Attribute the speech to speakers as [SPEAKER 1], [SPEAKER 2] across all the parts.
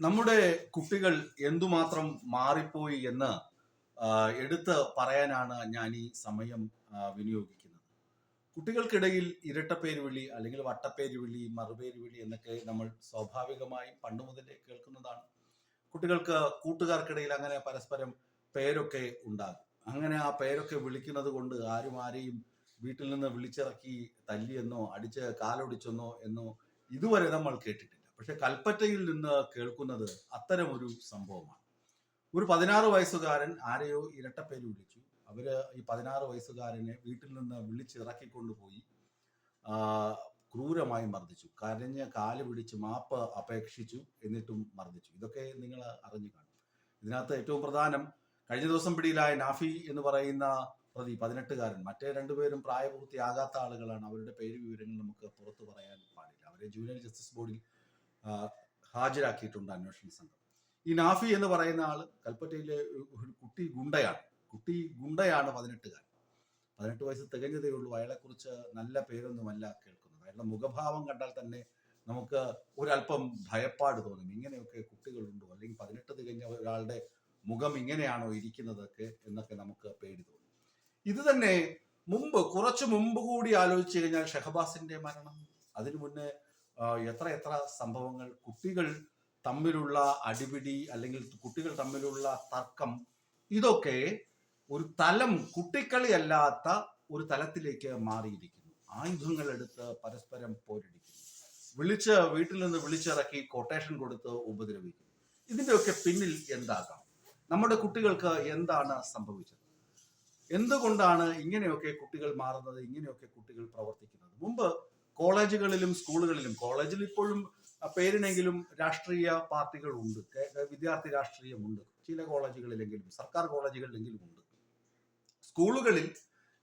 [SPEAKER 1] നമ്മുടെ കുട്ടികൾ എന്തുമാത്രം മാറിപ്പോയി എന്ന് എടുത്ത് പറയാനാണ് ഞാൻ ഈ സമയം വിനിയോഗിക്കുന്നത്. കുട്ടികൾക്കിടയിൽ ഇരട്ടപ്പേര് വിളി അല്ലെങ്കിൽ വട്ടപ്പേര് വിളി മറുപേര് വിളി എന്നൊക്കെ നമ്മൾ സ്വാഭാവികമായി പണ്ട് മുതലേ കേൾക്കുന്നതാണ്. കുട്ടികൾക്ക് കൂട്ടുകാർക്കിടയിൽ അങ്ങനെ പരസ്പരം പേരൊക്കെ ഉണ്ടാകും. അങ്ങനെ ആ പേരൊക്കെ വിളിക്കുന്നത് കൊണ്ട് ആരും ആരെയും വീട്ടിൽ നിന്ന് വിളിച്ചിറക്കി തല്ലിയെന്നോ അടിച്ച് കാലൊടിച്ചെന്നോ എന്നോ ഇതുവരെ നമ്മൾ കേട്ടിട്ടില്ല. പക്ഷെ കൽപ്പറ്റയിൽ നിന്ന് കേൾക്കുന്നത് അത്തരമൊരു സംഭവമാണ്. ഒരു പതിനാറ് വയസ്സുകാരൻ ആരെയോ ഇരട്ടപ്പേര് വിളിച്ചു. അവർ ഈ പതിനാറ് വയസ്സുകാരനെ വീട്ടിൽ നിന്ന് വിളിച്ചിറക്കിക്കൊണ്ടുപോയി ക്രൂരമായി മർദ്ദിച്ചു. കരഞ്ഞ് കാൽ പിടിച്ച് മാപ്പ് അപേക്ഷിച്ചു എന്നിട്ടും മർദ്ദിച്ചു. ഇതൊക്കെ നിങ്ങൾ അറിഞ്ഞു കാണും. ഇതിനകത്ത് ഏറ്റവും പ്രധാനം കഴിഞ്ഞ ദിവസം പിടിയിലായ നാഫി എന്ന് പറയുന്ന പ്രതി പതിനെട്ടുകാരൻ. മറ്റേ രണ്ടുപേരും പ്രായപൂർത്തിയാകാത്ത ആളുകളാണ്. അവരുടെ പേര് വിവരങ്ങൾ നമുക്ക് പുറത്തു പറയാൻ പാടില്ല. അവരെ ജൂനിയർ ജസ്റ്റിസ് ബോർഡിൽ ഹാജരാക്കിയിട്ടുണ്ട് അന്വേഷണ സംഘം. ഈ നാഫി എന്ന് പറയുന്ന ആൾ കൽപ്പറ്റയിലെ ഒരു കുട്ടി ഗുണ്ടയാണ്. കുട്ടി ഗുണ്ടയാണ് പതിനെട്ടുകാരൻ. പതിനെട്ട് വയസ്സ് തികഞ്ഞതേ ഉള്ളൂ. അയാളെക്കുറിച്ച് നല്ല പേരൊന്നുമല്ല കേൾക്കുന്നത്. അയാളുടെ മുഖഭാവം കണ്ടാൽ തന്നെ നമുക്ക് ഒരല്പം ഭയപ്പാട് തോന്നും. ഇങ്ങനെയൊക്കെ കുട്ടികളുണ്ടോ? അല്ലെങ്കിൽ പതിനെട്ട് തികഞ്ഞ ഒരാളുടെ മുഖം ഇങ്ങനെയാണോ ഇരിക്കുന്നതൊക്കെ എന്നൊക്കെ നമുക്ക് പേടി തോന്നും. ഇത് തന്നെ മുമ്പ് കുറച്ചു മുമ്പ് കൂടി ആലോചിച്ചു കഴിഞ്ഞാൽ ഷഹബാസിന്റെ മരണം അതിനു മുന്നേ എത്ര എത്ര സംഭവങ്ങൾ കുട്ടികൾ തമ്മിലുള്ള അടിപിടി അല്ലെങ്കിൽ കുട്ടികൾ തമ്മിലുള്ള തർക്കം ഇതൊക്കെ ഒരു തലം കുട്ടിക്കളിയല്ലാത്ത ഒരു തലത്തിലേക്ക് മാറിയിരിക്കുന്നു. ആയുധങ്ങൾ എടുത്ത് പരസ്പരം പോരടിക്കുന്നു. വിളിച്ച് വീട്ടിൽ നിന്ന് വിളിച്ചിറക്കി കൊട്ടേഷൻ കൊടുത്ത് ഉപദ്രവിക്കുന്നു. ഇതിന്റെയൊക്കെ പിന്നിൽ എന്താകാം? നമ്മുടെ കുട്ടികൾക്ക് എന്താണ് സംഭവിച്ചത്? എന്തുകൊണ്ടാണ് ഇങ്ങനെയൊക്കെ കുട്ടികൾ മാറുന്നത്? ഇങ്ങനെയൊക്കെ കുട്ടികൾ പ്രവർത്തിക്കുന്നത്? മുമ്പ് കോളേജുകളിലും സ്കൂളുകളിലും കോളേജിൽ ഇപ്പോഴും പേരിനെങ്കിലും രാഷ്ട്രീയ പാർട്ടികൾ ഉണ്ട് വിദ്യാർത്ഥി രാഷ്ട്രീയമുണ്ട് ചില കോളേജുകളിലെങ്കിലും സർക്കാർ കോളേജുകളിലെങ്കിലും ഉണ്ട്. സ്കൂളുകളിൽ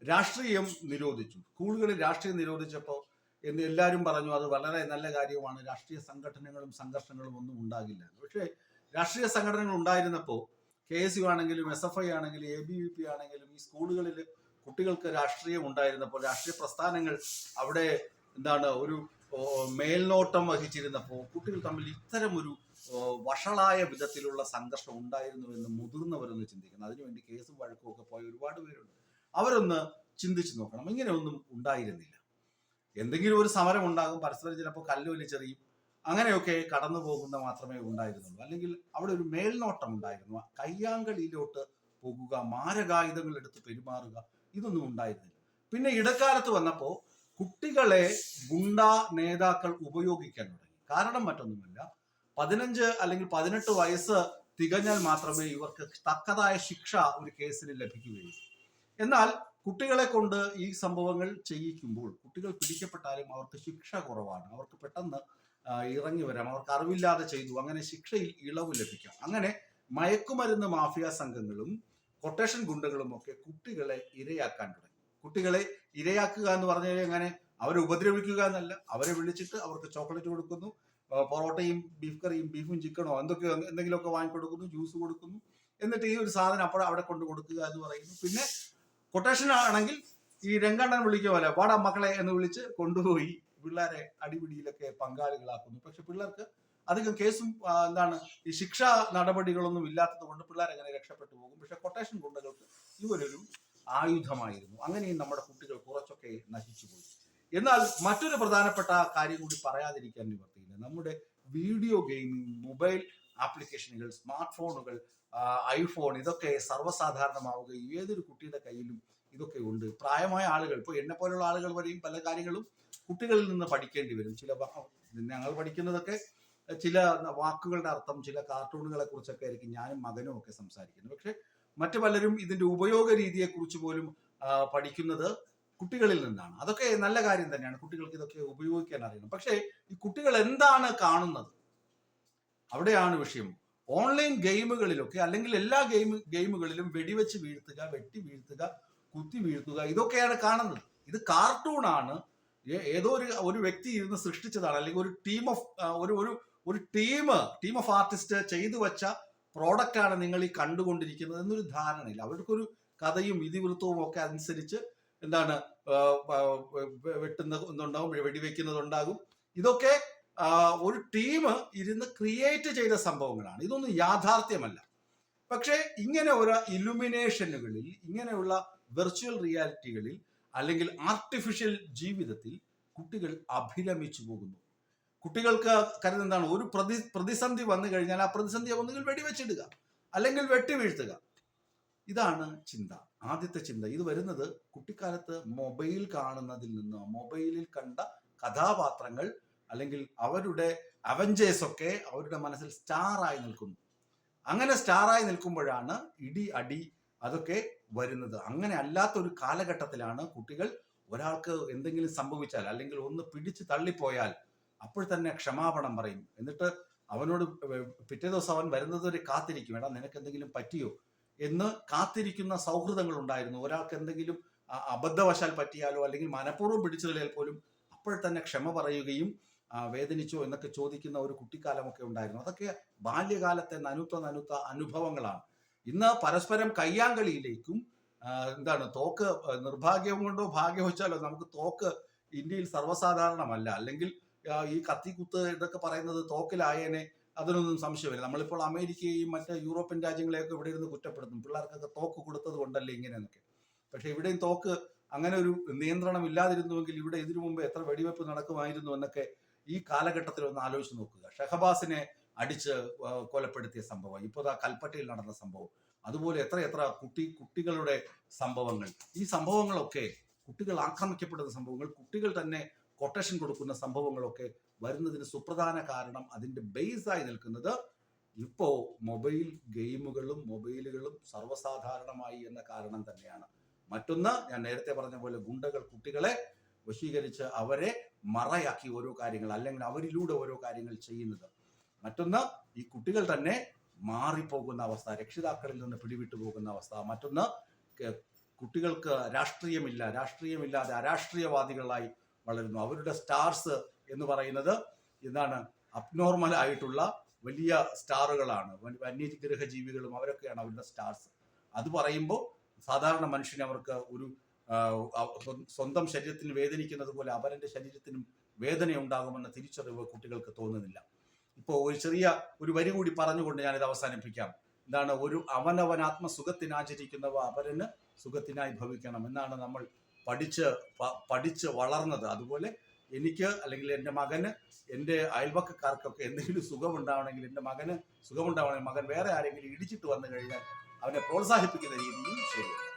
[SPEAKER 1] രാഷ്ട്രീയം നിരോധിച്ചു. സ്കൂളുകളിൽ രാഷ്ട്രീയം നിരോധിച്ചപ്പോൾ എന്ന് എല്ലാവരും പറഞ്ഞു അത് വളരെ നല്ല കാര്യമാണ് രാഷ്ട്രീയ സംഘടനകളും സംഘർഷങ്ങളും ഒന്നും ഉണ്ടാകില്ല. പക്ഷേ രാഷ്ട്രീയ സംഘടനകൾ ഉണ്ടായിരുന്നപ്പോൾ കെ എസ് യു ആണെങ്കിലും എസ് എഫ് ഐ ആണെങ്കിലും എ ബി വി പി ആണെങ്കിലും ഈ സ്കൂളുകളിൽ കുട്ടികൾക്ക് രാഷ്ട്രീയം ഉണ്ടായിരുന്നപ്പോൾ രാഷ്ട്രീയ പ്രസ്ഥാനങ്ങൾ അവിടെ എന്താണ് ഒരു മേൽനോട്ടം വഹിച്ചിരുന്നപ്പോൾ കുട്ടികൾ തമ്മിൽ ഇത്തരം ഒരു വഷളായ വിധത്തിലുള്ള സംഘർഷം ഉണ്ടായിരുന്നു എന്ന് മുതിർന്നവരൊന്ന് ചിന്തിക്കണം. അതിനുവേണ്ടി കേസും വഴക്കും ഒക്കെ പോയ ഒരുപാട് പേരുണ്ട്. അവരൊന്ന് ചിന്തിച്ചു നോക്കണം. ഇങ്ങനെയൊന്നും ഉണ്ടായിരുന്നില്ല. എന്തെങ്കിലും ഒരു സമരം ഉണ്ടാകും. പരസ്പരം ചിലപ്പോൾ കല്ല് വലിച്ചെറിയും. അങ്ങനെയൊക്കെ കടന്നു പോകുന്ന മാത്രമേ ഉണ്ടായിരുന്നുള്ളൂ. അല്ലെങ്കിൽ അവിടെ ഒരു മേൽനോട്ടം ഉണ്ടായിരുന്നു. കയ്യാങ്കളിയിലോട്ട് പോകുക മാരകായുധങ്ങൾ എടുത്ത് പെരുമാറുക ഇതൊന്നും ഉണ്ടായിരുന്നില്ല. പിന്നെ ഇടക്കാലത്ത് വന്നപ്പോൾ കുട്ടികളെ ഗുണ്ട നേതാക്കൾ ഉപയോഗിക്കാൻ തുടങ്ങി. കാരണം മറ്റൊന്നുമല്ല പതിനഞ്ച് അല്ലെങ്കിൽ പതിനെട്ട് വയസ്സ് തികഞ്ഞാൽ മാത്രമേ ഇവർക്ക് തക്കതായ ശിക്ഷ ഒരു കേസിൽ ലഭിക്കുകയുള്ളൂ. എന്നാൽ കുട്ടികളെ കൊണ്ട് ഈ സംഭവങ്ങൾ ചെയ്യിക്കുമ്പോൾ കുട്ടികൾ പിടിക്കപ്പെട്ടാലും അവർക്ക് ശിക്ഷ കുറവാണ്. അവർക്ക് പെട്ടെന്ന് ഇറങ്ങി വരാം. അവർക്ക് അറിവില്ലാതെ ചെയ്തു. അങ്ങനെ ശിക്ഷയിൽ ഇളവ് ലഭിക്കാം. അങ്ങനെ മയക്കുമരുന്ന് മാഫിയ സംഘങ്ങളും കൊട്ടേഷൻ ഗുണ്ടകളും ഒക്കെ കുട്ടികളെ ഇരയാക്കാൻ തുടങ്ങി. കുട്ടികളെ ഇരയാക്കുക എന്ന് പറഞ്ഞു കഴിഞ്ഞാൽ എങ്ങനെ? അവരെ ഉപദ്രവിക്കുക എന്നല്ല. അവരെ വിളിച്ചിട്ട് അവർക്ക് ചോക്ലേറ്റ് കൊടുക്കുന്നു പൊറോട്ടയും ബീഫ് കറിയും ബീഫും ചിക്കനോ എന്തൊക്കെയോ എന്തെങ്കിലുമൊക്കെ വാങ്ങിക്കൊടുക്കുന്നു ജ്യൂസ് കൊടുക്കുന്നു. എന്നിട്ട് ഈ ഒരു സാധനം അപ്പോൾ അവിടെ കൊണ്ട് കൊടുക്കുക എന്ന് പറയുന്നു. പിന്നെ കൊട്ടേഷൻ ആണെങ്കിൽ ഈ രംഗണ്ണൻ വിളിക്കുമല്ലോ വാടാ മക്കളെ എന്ന് വിളിച്ച് കൊണ്ടുപോയി പിള്ളേരെ അടിപിടിയിലൊക്കെ പങ്കാളികളാക്കുന്നു. പക്ഷെ പിള്ളേർക്ക് അധികം കേസും എന്താണ് ഈ ശിക്ഷാ നടപടികളൊന്നും ഇല്ലാത്തത് കൊണ്ട് പിള്ളേർ അങ്ങനെ രക്ഷപ്പെട്ടു പോകും? പക്ഷെ കൊട്ടേഷൻ ഗുണ്ടകൾക്ക് ഇവരൊരു ആയുധമായിരുന്നു. അങ്ങനെയും നമ്മുടെ കുട്ടികൾ കുറച്ചൊക്കെ നശിച്ചുപോയി. എന്നാൽ മറ്റൊരു പ്രധാനപ്പെട്ട കാര്യം കൂടി പറയാതിരിക്കാൻ നിവർത്തിയില്ല നമ്മുടെ വീഡിയോ ഗെയിമിംഗ് മൊബൈൽ ആപ്ലിക്കേഷനുകൾ സ്മാർട്ട് ഫോണുകൾ ഐഫോൺ ഇതൊക്കെ സർവസാധാരണമാവുകയും ഏതൊരു കുട്ടിയുടെ കയ്യിലും ഇതൊക്കെ ഉണ്ട്. പ്രായമായ ആളുകൾ ഇപ്പോൾ എന്നെ പോലുള്ള ആളുകൾ വരെയും പല കാര്യങ്ങളും കുട്ടികളിൽ നിന്ന് പഠിക്കേണ്ടി വരും. ചില ഞങ്ങൾ പഠിക്കുന്നതൊക്കെ ചില വാക്കുകളുടെ അർത്ഥം ചില കാർട്ടൂണുകളെ കുറിച്ചൊക്കെ ആയിരിക്കും ഞാനും മകനും ഒക്കെ സംസാരിക്കുന്നത്. പക്ഷെ മറ്റു പലരും ഇതിന്റെ ഉപയോഗ രീതിയെ കുറിച്ച് പോലും പഠിക്കുന്നത് കുട്ടികളിൽ നിന്നാണ്. അതൊക്കെ നല്ല കാര്യം തന്നെയാണ്. കുട്ടികൾക്ക് ഇതൊക്കെ ഉപയോഗിക്കാൻ അറിയണം. പക്ഷേ ഈ കുട്ടികൾ എന്താണ് കാണുന്നത്? അവിടെയാണ് വിഷയം. ഓൺലൈൻ ഗെയിമുകളിലൊക്കെ അല്ലെങ്കിൽ എല്ലാ ഗെയിം ഗെയിമുകളിലും വെടിവെച്ച് വീഴ്ത്തുക വെട്ടി വീഴ്ത്തുക കുത്തി വീഴ്ത്തുക ഇതൊക്കെയാണ് കാണുന്നത്. ഇത് കാർട്ടൂണാണ്. ഏതോ ഒരു ഒരു വ്യക്തി ഇരുന്ന് സൃഷ്ടിച്ചതാണ്. അല്ലെങ്കിൽ ഒരു ടീം ഓഫ് ഒരു ഒരു ഒരു ടീം ടീം ഓഫ് ആർട്ടിസ്റ്റ് ചെയ്തു വെച്ച പ്രോഡക്റ്റ് ആണ് നിങ്ങൾ ഈ കണ്ടുകൊണ്ടിരിക്കുന്നത് എന്നൊരു ധാരണയില്ല. അവർക്കൊരു കഥയും ഇതിവൃത്തവും ഒക്കെ അനുസരിച്ച് എന്താണ് വെട്ടുന്നുണ്ടാകും വെടിവെക്കുന്നതുണ്ടാകും ഇതൊക്കെ ഒരു ടീം ഇരുന്ന് ക്രിയേറ്റ് ചെയ്ത സംഭവങ്ങളാണ്. ഇതൊന്നും യാഥാർത്ഥ്യമല്ല. പക്ഷേ ഇങ്ങനെ ഒരു ഇലുമിനേഷനുകളിൽ ഇങ്ങനെയുള്ള വെർച്വൽ റിയാലിറ്റികളിൽ അല്ലെങ്കിൽ ആർട്ടിഫിഷ്യൽ ജീവിതത്തിൽ കുട്ടികൾ അഭിരമിച്ചു പോകുന്നു. കുട്ടികൾക്ക് കരുതെന്താണ്? ഒരു പ്രതി പ്രതിസന്ധി വന്നു കഴിഞ്ഞാൽ ആ പ്രതിസന്ധി ഒന്നുകിൽ വെടിവെച്ചിടുക അല്ലെങ്കിൽ വെട്ടിവീഴ്ത്തുക ഇതാണ് ചിന്ത ആദ്യത്തെ ചിന്ത. ഇത് വരുന്നത് കുട്ടിക്കാലത്ത് മൊബൈൽ കാണുന്നതിൽ നിന്ന് മൊബൈലിൽ കണ്ട കഥാപാത്രങ്ങൾ അല്ലെങ്കിൽ അവരുടെ അവഞ്ചേഴ്സ് ഒക്കെ അവരുടെ മനസ്സിൽ സ്റ്റാറായി നിൽക്കുന്നു. അങ്ങനെ സ്റ്റാറായി നിൽക്കുമ്പോഴാണ് ഇടി അടി അതൊക്കെ വരുന്നത്. അങ്ങനെ അല്ലാത്ത ഒരു കാലഘട്ടത്തിലാണ് കുട്ടികൾ ഒരാൾക്ക് എന്തെങ്കിലും സംഭവിച്ചാൽ അല്ലെങ്കിൽ ഒന്ന് പിടിച്ച് തള്ളിപ്പോയാൽ അപ്പോൾ തന്നെ ക്ഷമാപണം പറയും. എന്നിട്ട് അവനോട് പിറ്റേ ദിവസം അവൻ വരുന്നത് വരെ കാത്തിരിക്കും. എടാ നിനക്ക് എന്തെങ്കിലും പറ്റിയോ? എന്ന് കാത്തിരിക്കുന്ന സൗഹൃദങ്ങൾ ഉണ്ടായിരുന്നു. ഒരാൾക്ക് എന്തെങ്കിലും അബദ്ധവശാൽ പറ്റിയാലോ അല്ലെങ്കിൽ മനഃപൂർവം പിടിച്ചു തള്ളിയാൽ പോലും അപ്പോൾ തന്നെ ക്ഷമ പറയുകയും വേദനിച്ചോ എന്നൊക്കെ ചോദിക്കുന്ന ഒരു കുട്ടിക്കാലമൊക്കെ ഉണ്ടായിരുന്നു. അതൊക്കെ ബാല്യകാലത്തെ നനുത്ത നനുത്ത അനുഭവങ്ങളാണ്. ഇന്ന് പരസ്പരം കയ്യാങ്കളിയിലേക്കും എന്താണ് തോക്ക് നിർഭാഗ്യം കൊണ്ടോ ഭാഗ്യം വെച്ചാലോ നമുക്ക് തോക്ക് ഇന്ത്യയിൽ സർവസാധാരണമല്ല. അല്ലെങ്കിൽ ഈ കത്തിക്കുത്ത് ഇതൊക്കെ പറയുന്നത് തോക്കിലായേനെ അതിനൊന്നും സംശയമില്ല. നമ്മളിപ്പോൾ അമേരിക്കയും മറ്റ് യൂറോപ്യൻ രാജ്യങ്ങളെയൊക്കെ ഇവിടെ ഇരുന്ന് കുറ്റപ്പെടുത്തും. പിള്ളേർക്കൊക്കെ തോക്ക് കൊടുത്തത് കൊണ്ടല്ലേ ഇങ്ങനെയൊക്കെ. പക്ഷെ ഇവിടെയും തോക്ക് അങ്ങനെ ഒരു നിയന്ത്രണം ഇല്ലാതിരുന്നുവെങ്കിൽ ഇവിടെ ഇതിനു മുമ്പ് എത്ര വെടിവെപ്പ് നടക്കുമായിരുന്നു എന്നൊക്കെ ഈ കാലഘട്ടത്തിൽ ഒന്ന് ആലോചിച്ച് നോക്കുക. ഷഹബാസിനെ അടിച്ച് കൊലപ്പെടുത്തിയ സംഭവം ഇപ്പോൾ ആ കൽപ്പറ്റയിൽ നടന്ന സംഭവം അതുപോലെ എത്ര എത്ര കുട്ടി കുട്ടികളുടെ സംഭവങ്ങൾ. ഈ സംഭവങ്ങളൊക്കെ കുട്ടികൾ ആക്രമിക്കപ്പെടുന്ന സംഭവങ്ങൾ കുട്ടികൾ തന്നെ കൊട്ടേഷൻ കൊടുക്കുന്ന സംഭവങ്ങളൊക്കെ വരുന്നതിന് സുപ്രധാന കാരണം അതിന്റെ ബേസായി നിൽക്കുന്നത് ഇപ്പോ മൊബൈൽ ഗെയിമുകളും മൊബൈലുകളും സർവസാധാരണമായി എന്ന കാരണം തന്നെയാണ്. മറ്റൊന്ന് ഞാൻ നേരത്തെ പറഞ്ഞ പോലെ ഗുണ്ടകൾ കുട്ടികളെ വശീകരിച്ച് അവരെ മറയാക്കി ഓരോ കാര്യങ്ങൾ അല്ലെങ്കിൽ അവരിലൂടെ ഓരോ കാര്യങ്ങൾ ചെയ്യുന്നത്. മറ്റൊന്ന് ഈ കുട്ടികൾ തന്നെ മാറിപ്പോകുന്ന അവസ്ഥ രക്ഷിതാക്കളിൽ നിന്ന് പിടിവിട്ടു പോകുന്ന അവസ്ഥ. മറ്റൊന്ന് കുട്ടികൾക്ക് രാഷ്ട്രീയമില്ല രാഷ്ട്രീയമില്ലാതെ അരാഷ്ട്രീയവാദികളായി വളരുന്നു. അവരുടെ സ്റ്റാർസ് എന്ന് പറയുന്നത് എന്താണ്? അബ്നോർമൽ ആയിട്ടുള്ള വലിയ സ്റ്റാറുകളാണ്. വന്യ- വന്യഗ്രഹ ജീവികളും അവരൊക്കെയാണ് അവരുടെ സ്റ്റാർസ് അത് പറയുമ്പോൾ സാധാരണ മനുഷ്യന് അവർക്ക് ഒരു സ്വന്തം ശരീരത്തിന് വേദനിക്കുന്നത് പോലെ അവരന്റെ ശരീരത്തിനും വേദന ഉണ്ടാകുമെന്ന തിരിച്ചറിവ് കുട്ടികൾക്ക് തോന്നുന്നില്ല. ഇപ്പോൾ ഒരു ചെറിയ ഒരു വരി കൂടി പറഞ്ഞുകൊണ്ട് ഞാനിത് അവസാനിപ്പിക്കാം. എന്താണ്? ഒരു അവനവനാത്മ സുഖത്തിനാചരിക്കുന്നവ അവരന് സുഖത്തിനായി ഭവിക്കണം. എന്നാണ് നമ്മൾ പഠിച്ച് പഠിച്ച് വളർന്നത്. അതുപോലെ എനിക്ക് അല്ലെങ്കിൽ എന്റെ മകന് എന്റെ അയൽവക്കക്കാർക്കൊക്കെ എന്തെങ്കിലും സുഖമുണ്ടാവണമെങ്കിൽ എന്റെ മകന് സുഖമുണ്ടാവണമെങ്കിൽ മകൻ വേറെ ആരെങ്കിലും ഇടിച്ചിട്ട് വന്നു കഴിഞ്ഞാൽ അവനെ പ്രോത്സാഹിപ്പിക്കുന്ന രീതിയും ശരിയല്ല.